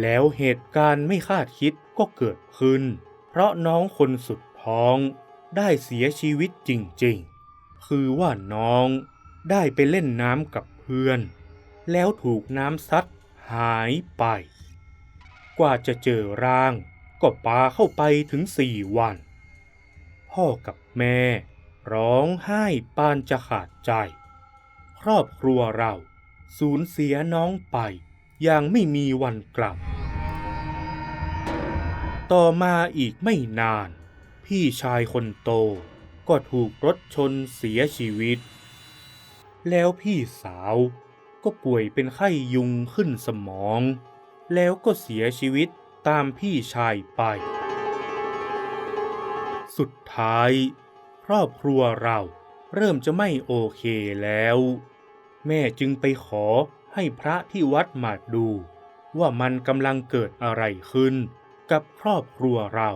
แล้วเหตุการณ์ไม่คาดคิดก็เกิดขึ้น เพราะน้องคนสุดท้องได้เสียชีวิตจริงๆ คือว่าน้องได้ไปเล่นน้ำกับเพื่อน แล้วถูกน้ำซัดหายไป กว่าจะเจอร่างก็ปาเข้าไปถึงสี่วัน พ่อกับแม่ ร้องไห้ปานจะขาดใจ ครอบครัวเราสูญเสียน้องไป อย่างไม่มีวันกลับ ต่อมาอีกไม่นาน พี่ชายคนโตก็ถูกรถชนเสียชีวิต แล้วพี่สาวก็ป่วยเป็นไข้ยุงขึ้นสมอง แล้วก็เสียชีวิตตามพี่ชายไป สุดท้าย ครอบครัวเราเริ่มจะไม่โอเคแล้ว แม่จึงไปขอ ให้พระที่วัดมาดู ว่ามันกำลังเกิดอะไรขึ้นกับครอบครัวเรา